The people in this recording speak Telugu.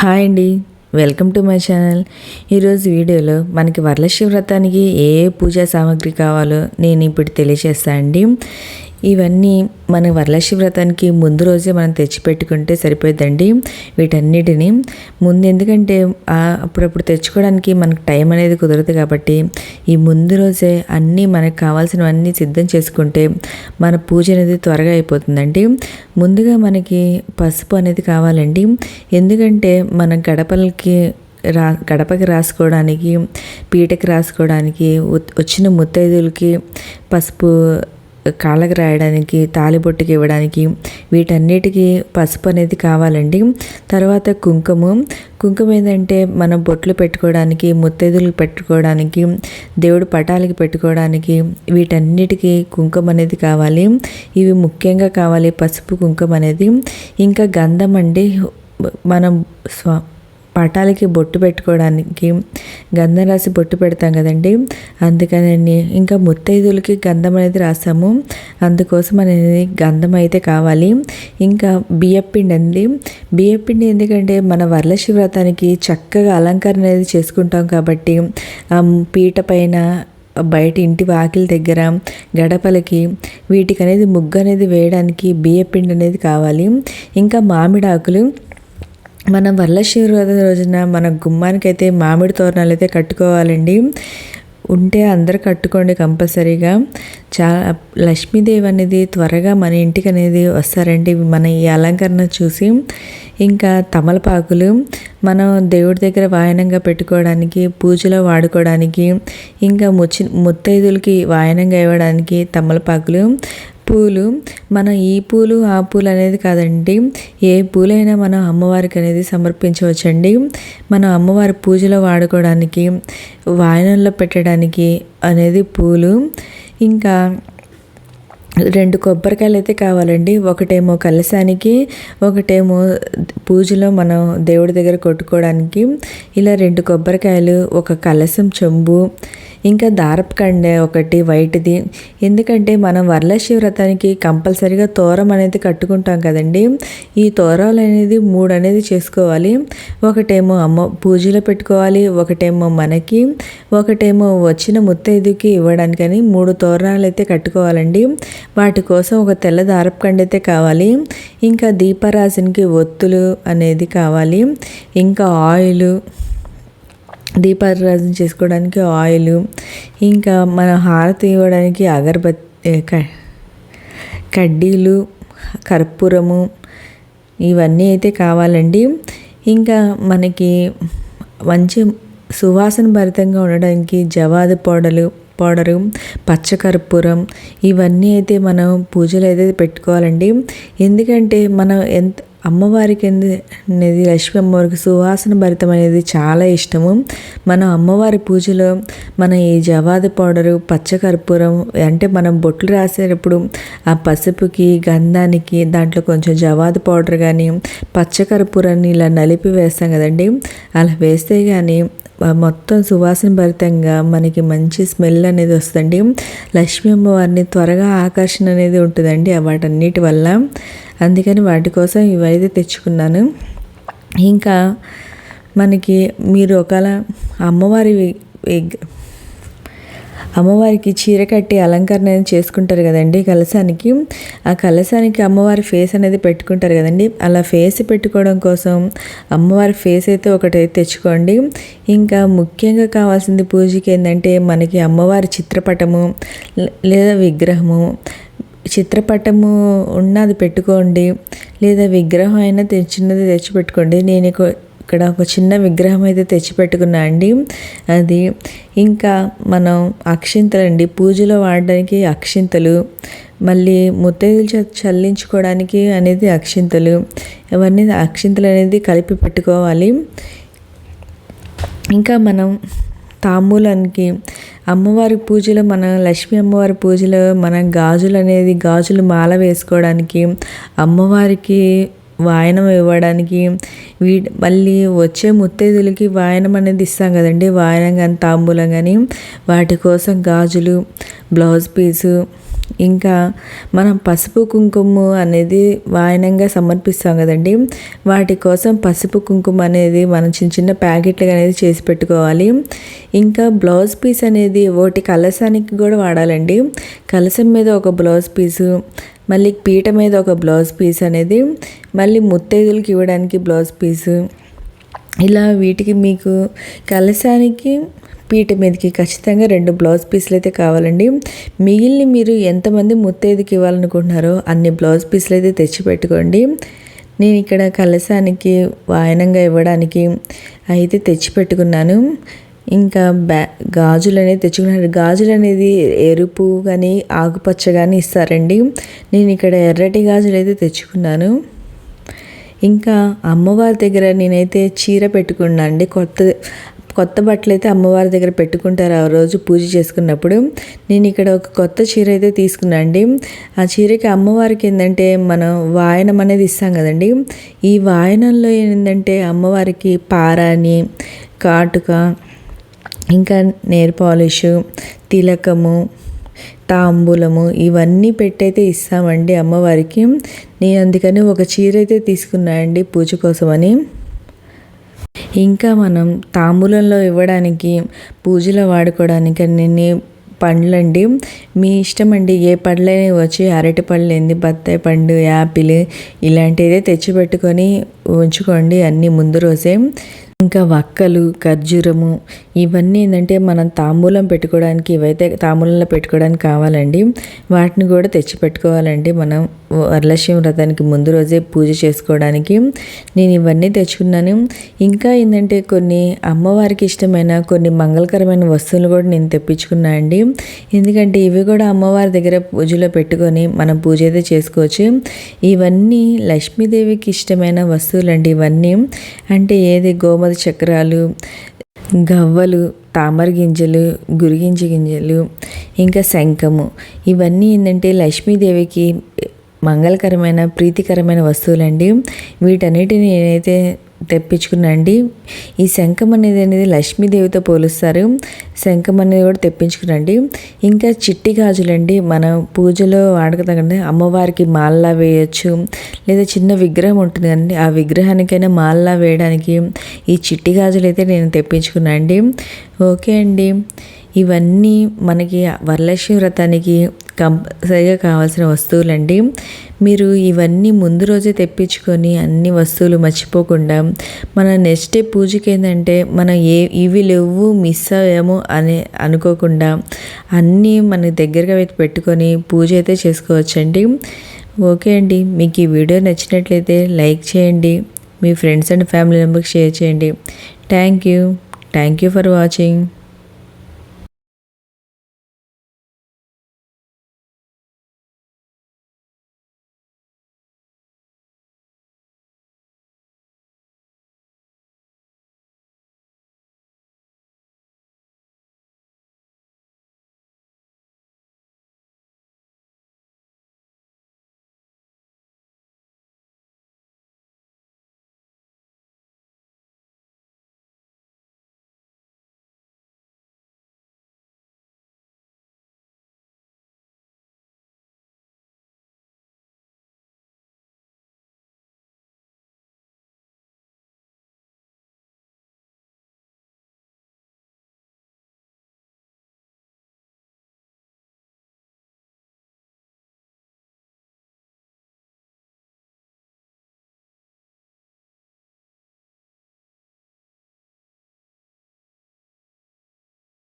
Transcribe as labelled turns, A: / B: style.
A: హాయ్ అండి. Welcome to my channel. ఈరోజు వీడియోలో మనకి వరలక్ష్మి వ్రతానికి ఏ ఏ పూజా సామాగ్రి కావాలో నేను ఇప్పుడు తెలియజేస్తాను అండి. ఇవన్నీ మన వరలక్ష్మి వ్రతానికి ముందు రోజే మనం తెచ్చిపెట్టుకుంటే సరిపోద్దండి వీటన్నిటిని. ముందు ఎందుకంటే అప్పుడప్పుడు తెచ్చుకోవడానికి మనకు టైం అనేది కుదరదు కాబట్టి ఈ ముందు రోజే అన్నీ మనకు కావాల్సినవన్నీ సిద్ధం చేసుకుంటే మన పూజ అనేది త్వరగా అయిపోతుందండి. ముందుగా మనకి పసుపు అనేది కావాలండి. ఎందుకంటే మన గడపలకి రా గడపకి రాసుకోవడానికి పీటకి రాసుకోవడానికి ఉత్- వచ్చిన ముత్తైదులకి పసుపు కాళ్ళకి రాయడానికి తాలిబొట్టుకి ఇవ్వడానికి వీటన్నిటికీ పసుపు అనేది కావాలండి. తర్వాత కుంకుమ. కుంకుమ ఏంటంటే మనం బొట్లు పెట్టుకోవడానికి ముత్తైదులు పెట్టుకోవడానికి దేవుడు పటాలకి పెట్టుకోవడానికి వీటన్నిటికీ కుంకుమ అనేది కావాలి. ఇవి ముఖ్యంగా కావాలి పసుపు కుంకుమ అనేది. ఇంకా గంధం అండి. మనం స్వా పటాలకి బొట్టు పెట్టుకోవడానికి గంధం రాసి బొట్టు పెడతాం కదండి. అందుకని ఇంకా ముత్తైదులకి గంధం అనేది రాసాము అందుకోసం అనేది గంధం అయితే కావాలి. ఇంకా బియ్యపిండి అండి. బియ్యపిండి ఎందుకంటే మన వరలక్ష్మి వ్రతానికి చక్కగా అలంకరణ అనేది చేసుకుంటాం కాబట్టి ఆ పీట పైన బయట ఇంటి వాకిల దగ్గర గడపలకి వీటికి అనేది ముగ్గు అనేది వేయడానికి బియ్యపిండి అనేది కావాలి. ఇంకా మామిడాకులు మన వరలక్ష్మి రోజున మన గుమ్మానికైతే మామిడి తోరణాలు అయితే కట్టుకోవాలండి. ఉంటే అందరు కట్టుకోండి కంపల్సరీగా. చాలా లక్ష్మీదేవి అనేది త్వరగా మన ఇంటికి అనేది వస్తారండి. మన ఈ అలంకరణ చూసి. ఇంకా తమలపాకులు మనం దేవుడి దగ్గర వాయనంగా పెట్టుకోవడానికి పూజలో వాడుకోవడానికి ఇంకా ముచ్చి ముత్తైదులకి వాయనంగా ఇవ్వడానికి తమలపాకులు పూలు మనం ఈ పూలు ఆ పూలు అనేది కాదండి. ఏ పూలైనా మనం అమ్మవారికి అనేది సమర్పించవచ్చండి. మనం అమ్మవారి పూజలో వాడుకోవడానికి వాయనంలో పెట్టడానికి అనేది పూలు. ఇంకా రెండు కొబ్బరికాయలు అయితే కావాలండి. ఒకటేమో కలశానికి ఒకటేమో పూజలో మనం దేవుడి దగ్గర కొట్టుకోవడానికి. ఇలా రెండు కొబ్బరికాయలు ఒక కలశం చెంబు ఇంకా దారపు ఒకటి వైట్ది. ఎందుకంటే మనం వరలక్ష్మి వ్రతానికి కంపల్సరీగా తోరం అనేది కట్టుకుంటాం కదండి. ఈ తోరాలు అనేది మూడు అనేది చేసుకోవాలి. ఒకటేమో అమ్మ పూజలో పెట్టుకోవాలి ఒకటేమో మనకి ఒకటేమో వచ్చిన ముత్తైదుకి ఇవ్వడానికని మూడు తోరణాలు అయితే కట్టుకోవాలండి. వాటి కోసం ఒక తెల్ల దారపు కండ అయితే కావాలి. ఇంకా దీపరాశినికి ఒత్తులు అనేది కావాలి. ఇంకా ఆయిల్ దీపారాధన చేసుకోవడానికి ఆయిల్ ఇంకా మన హారతి ఇవ్వడానికి అగరబత్తి క- కడ్డీలు కర్పూరము ఇవన్నీ అయితే కావాలండి. ఇంకా మనకి మంచి సువాసన భరితంగా ఉండడానికి జవాది పౌడర్లు పౌడరు పచ్చకర్పూరం ఇవన్నీ అయితే మనం పూజలు అయితే పెట్టుకోవాలండి. ఎందుకంటే మనం ఎంత అమ్మవారికి అనేది లక్ష్మీ అమ్మవారికి సువాసన భరితం అనేది చాలా ఇష్టము. మనం అమ్మవారి పూజలో మన ఈ జవాది పౌడరు పచ్చకర్పూరం అంటే మనం బొట్లు రాసేటప్పుడు ఆ పసుపుకి గంధానికి దాంట్లో కొంచెం జవాది పౌడర్ కానీ పచ్చకర్పూరాన్ని ఇలా నలిపి వేస్తాం కదండి. అలా వేస్తే కానీ మొత్తం సువాసన భరితంగా మనకి మంచి స్మెల్ అనేది వస్తుంది లక్ష్మీ అమ్మవారిని త్వరగా ఆకర్షణ అనేది ఉంటుందండి వాటన్నిటి వల్ల. అందుకని వాటి కోసం ఇవైతే తెచ్చుకున్నాను. ఇంకా మనకి మీరు ఒకవేళ అమ్మవారి అమ్మవారికి చీర కట్టి అలంకరణ అనేది చేసుకుంటారు కదండి కలశానికి. ఆ కలశానికి అమ్మవారి ఫేస్ అనేది పెట్టుకుంటారు కదండి. అలా ఫేస్ పెట్టుకోవడం కోసం అమ్మవారి ఫేస్ అయితే ఒకటి తెచ్చుకోండి. ఇంకా ముఖ్యంగా కావాల్సింది పూజకి ఏంటంటే మనకి అమ్మవారి చిత్రపటము లేదా విగ్రహము చిత్రపటము ఉన్నది పెట్టుకోండి. లేదా విగ్రహం అయినా తెచ్చినది చిన్నది తెచ్చి పెట్టుకోండి నేను ఇక్కడ ఒక చిన్న విగ్రహం అయితే తెచ్చి పెట్టుకున్నా అండి. అది ఇంకా మనం అక్షింతలు అండి. పూజలో వాడడానికి అక్షింతలు మళ్ళీ ముత్తైదులు చ- చల్లించుకోవడానికి అనేది అక్షింతలు. ఇవన్నీ అక్షింతలు అనేది కలిపి పెట్టుకోవాలి. ఇంకా మనం తాంబూలానికి అమ్మవారి పూజలో మన లక్ష్మీ అమ్మవారి పూజలో మనం గాజులు అనేది గాజులు మాల వేసుకోవడానికి అమ్మవారికి వాయనం ఇవ్వడానికి వీ మళ్ళీ వచ్చే ముత్తైదులకి వాయనం అనేది ఇస్తాం కదండి. వాయనం కానీ తాంబూలం కానీ వాటి కోసం గాజులు బ్లౌజ్ పీసు ఇంకా మనం పసుపు కుంకుమ అనేది వాయనంగా సమర్పిస్తాం కదండి. వాటి కోసం పసుపు కుంకుమ అనేది మనం చిన్న చిన్న ప్యాకెట్లు అనేది చేసి పెట్టుకోవాలి. ఇంకా బ్లౌజ్ పీస్ అనేది ఒకటి కలసానికి కూడా వాడాలండి. కలసం మీద ఒక బ్లౌజ్ పీసు మళ్ళీ పీట మీద ఒక బ్లౌజ్ పీస్ అనేది మళ్ళీ ముత్తైదులకి ఇవ్వడానికి బ్లౌజ్ పీసు. ఇలా వీటికి మీకు కలసానికి పీట మీదకి ఖచ్చితంగా రెండు బ్లౌజ్ పీసులు అయితే కావాలండి. మిగిలిన మీరు ఎంతమంది ముత్తైదుకి ఇవ్వాలనుకుంటున్నారో అన్ని బ్లౌజ్ పీసులు అయితే తెచ్చి పెట్టుకోండి. నేను ఇక్కడ కలసానికి వాయనంగా ఇవ్వడానికి అయితే తెచ్చి పెట్టుకున్నాను. ఇంకా బ్యా గాజులు అనేది తెచ్చుకున్నాను. గాజులు అనేది ఎరుపు కానీ ఆకుపచ్చ కానీ ఇస్తారండి. నేను ఇక్కడ ఎర్రటి గాజులు అయితే తెచ్చుకున్నాను. ఇంకా అమ్మవారి దగ్గర నేనైతే చీర పెట్టుకున్నాను అండి. కొత్త కొత్త బట్టలు అయితే అమ్మవారి దగ్గర పెట్టుకుంటారు. ఆ రోజు పూజ చేసుకున్నప్పుడు నేను ఇక్కడ ఒక కొత్త చీర అయితే తీసుకున్నా అండి. ఆ చీరకి అమ్మవారికి ఏంటంటే మనం వాయనం అనేది ఇస్తాం కదండి. ఈ వాయనంలో ఏంటంటే అమ్మవారికి పారాని కాటుక ఇంకా నేర్ పాలిషు తిలకము తాంబూలము ఇవన్నీ పెట్టయితే ఇస్తామండి అమ్మవారికి. నేను అందుకని ఒక చీర అయితే తీసుకున్నా అండి పూజ కోసమని. ఇంకా మనం తాంబూలంలో ఇవ్వడానికి పూజలో వాడుకోవడానికి అన్ని పండ్లండి. మీ ఇష్టం అండి ఏ పండ్లైనా వచ్చి అరటి పళ్ళు ఏంది బత్తాయి పండు యాపిల్ ఇలాంటిదే తెచ్చిపెట్టుకొని ఉంచుకోండి అన్నీ ముందు రోజే. ఇంకా వక్కలు ఖర్జూరము ఇవన్నీ ఏంటంటే మనం తాంబూలం పెట్టుకోవడానికి ఇవైతే తాంబూలంలో పెట్టుకోవడానికి కావాలండి వాటిని కూడా తెచ్చి పెట్టుకోవాలండి మనం వరలక్ష్మి వ్రతానికి ముందు రోజే పూజ చేసుకోవడానికి నేను ఇవన్నీ తెచ్చుకున్నాను. ఇంకా ఏంటంటే కొన్ని అమ్మవారికి ఇష్టమైన కొన్ని మంగళకరమైన వస్తువులు కూడా నేను తెప్పించుకున్నా అండి. ఎందుకంటే ఇవి కూడా అమ్మవారి దగ్గర పూజలో పెట్టుకొని మనం పూజ అయితే చేసుకోవచ్చు. ఇవన్నీ లక్ష్మీదేవికి ఇష్టమైన వస్తువులు అండి ఇవన్నీ. అంటే ఏది గోమ గోధుమ చక్రాలు గవ్వలు తామర గింజలు గురిగింజ గింజలు ఇంకా శంఖము. ఇవన్నీ ఏంటంటే లక్ష్మీదేవికి మంగళకరమైన ప్రీతికరమైన వస్తువులండి. వీటన్నిటిని నేనైతే తెప్పించుకున్నాండి ఈ శంఖం అనేది అనేది లక్ష్మీదేవితో పోలుస్తారు. శంఖం అనేది కూడా తెప్పించుకునండి. ఇంకా చిట్టి గాజులండి. మన పూజలో వాడకతగండి అమ్మవారికి మాల్లా వేయచ్చు. లేదా చిన్న విగ్రహం ఉంటుంది కదండి. ఆ విగ్రహానికైనా మాల్లా వేయడానికి ఈ చిట్టి గాజులు అయితే నేను తెప్పించుకున్నాండి. ఓకే అండి. ఇవన్నీ మనకి వరలక్ష్మి వ్రతానికి కంపల్సరిగా కావాల్సిన వస్తువులండి. మీరు ఇవన్నీ ముందు రోజే తెప్పించుకొని అన్ని వస్తువులు మర్చిపోకుండా మన నెక్స్ట్ డే పూజకి ఏంటంటే మనం ఏ ఇవి లేవు మిస్ అయ్యాము అని అనుకోకుండా అన్నీ మన దగ్గరగా పెట్టుకొని పూజ అయితే చేసుకోవచ్చండి. ఓకే అండి. మీకు ఈ వీడియో నచ్చినట్లయితే లైక్ చేయండి. మీ ఫ్రెండ్స్ అండ్ ఫ్యామిలీ మెంబర్కి షేర్ చేయండి. Thank you. Thank you for watching.